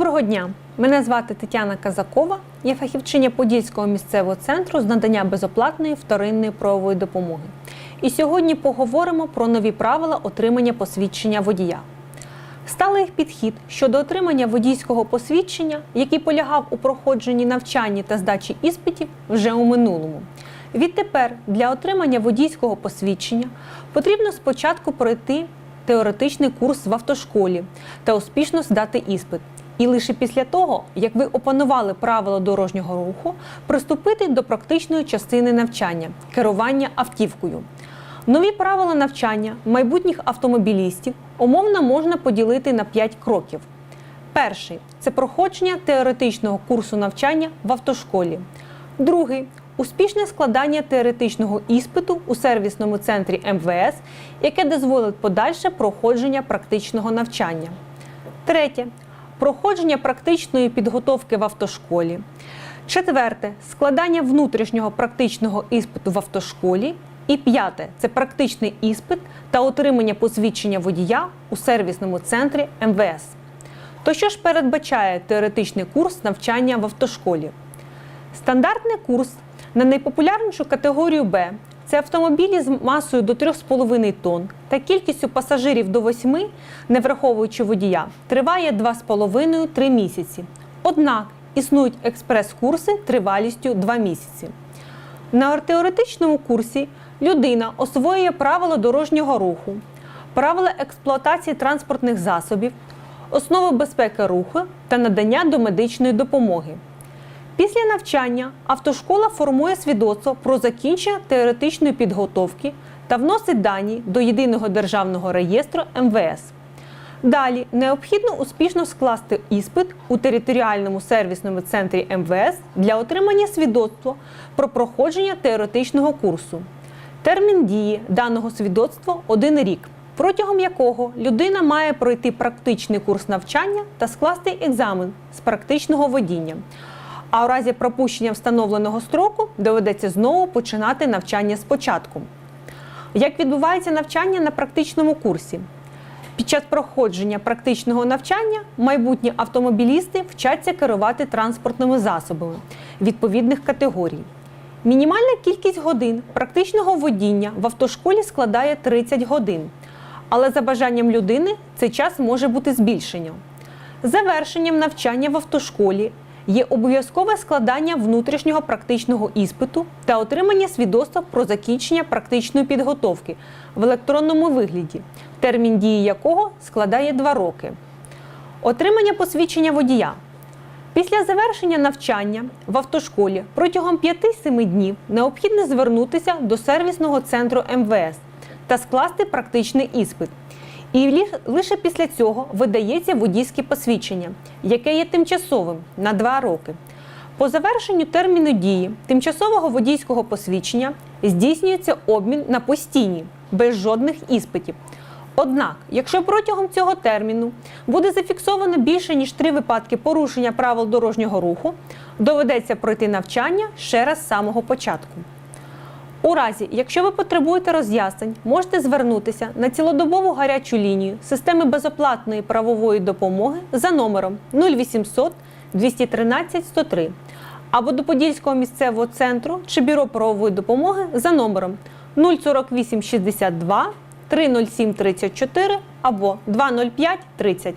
Доброго дня! Мене звати Тетяна Казакова, я фахівчиня Подільського місцевого центру з надання безоплатної вторинної правової допомоги. І сьогодні поговоримо про нові правила отримання посвідчення водія. Сталий підхід щодо отримання водійського посвідчення, який полягав у проходженні навчання та здачі іспитів, вже у минулому. Відтепер для отримання водійського посвідчення потрібно спочатку пройти теоретичний курс в автошколі та успішно здати іспит. І лише після того, як ви опанували правила дорожнього руху, приступити до практичної частини навчання керування автівкою. Нові правила навчання майбутніх автомобілістів умовно можна поділити на 5 кроків. Перший це проходження теоретичного курсу навчання в автошколі. Другий успішне складання теоретичного іспиту у сервісному центрі МВС, яке дозволить подальше проходження практичного навчання. Третє проходження практичної підготовки в автошколі. Четверте складання внутрішнього практичного іспиту в автошколі. І п'яте це практичний іспит та отримання посвідчення водія у сервісному центрі МВС. То що ж передбачає теоретичний курс навчання в автошколі? Стандартний курс на найпопулярнішу категорію Б це автомобілі з масою до 3,5 тонн та кількістю пасажирів до 8, не враховуючи водія, триває 2,5-3 місяці. Однак існують експрес-курси тривалістю 2 місяці. На теоретичному курсі людина освоює правила дорожнього руху, правила експлуатації транспортних засобів, основи безпеки руху та надання домедичної допомоги. Після навчання автошкола формує свідоцтво про закінчення теоретичної підготовки та вносить дані до єдиного державного реєстру МВС. Далі необхідно успішно скласти іспит у територіальному сервісному центрі МВС для отримання свідоцтва про проходження теоретичного курсу. Термін дії даного свідоцтва один рік, протягом якого людина має пройти практичний курс навчання та скласти екзамен з практичного водіння. А у разі пропущення встановленого строку доведеться знову починати навчання спочатку. Як відбувається навчання на практичному курсі? Під час проходження практичного навчання майбутні автомобілісти вчаться керувати транспортними засобами відповідних категорій. Мінімальна кількість годин практичного водіння в автошколі складає 30 годин, але за бажанням людини цей час може бути збільшено. Завершенням навчання в автошколі є обов'язкове складання внутрішнього практичного іспиту та отримання свідоцтва про закінчення практичної підготовки в електронному вигляді, термін дії якого складає 2 роки. Отримання посвідчення водія. Після завершення навчання в автошколі протягом 5-7 днів необхідно звернутися до сервісного центру МВС та скласти практичний іспит. І лише після цього видається водійське посвідчення, яке є тимчасовим на 2 роки. По завершенню терміну дії тимчасового водійського посвідчення здійснюється обмін на постійні, без жодних іспитів. Однак, якщо протягом цього терміну буде зафіксовано більше ніж три випадки порушення правил дорожнього руху, доведеться пройти навчання ще раз з самого початку. У разі, якщо ви потребуєте роз'яснень, можете звернутися на цілодобову гарячу лінію системи безоплатної правової допомоги за номером 0800 213 103 або до Подільського місцевого центру чи бюро правової допомоги за номером 048 62 307 34 або 205 30.